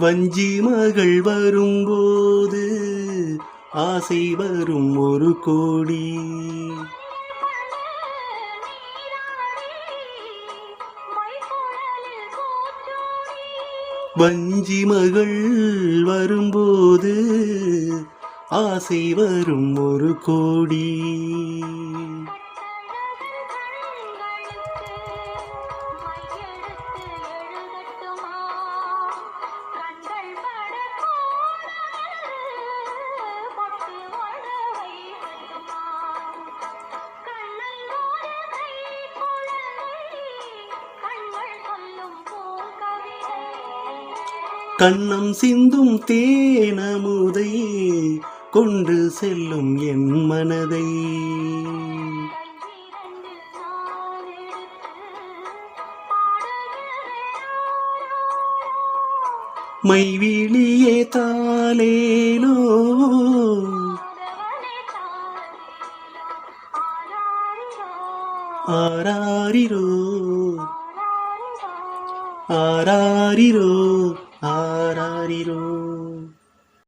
வஞ்சி மகள் வரும்போது ஆசை வரும் ஒரு கோடி. வஞ்சி மகள் வரும்போது ஆசை வரும் ஒரு கோடி. கண்ணம் சிந்தும் தேனமுதை கொண்டு செல்லும் என் மனதை. மைவிழியே தாலேலோ ஆராரிரோ? ஆராரிரோ? ஆராரிரோ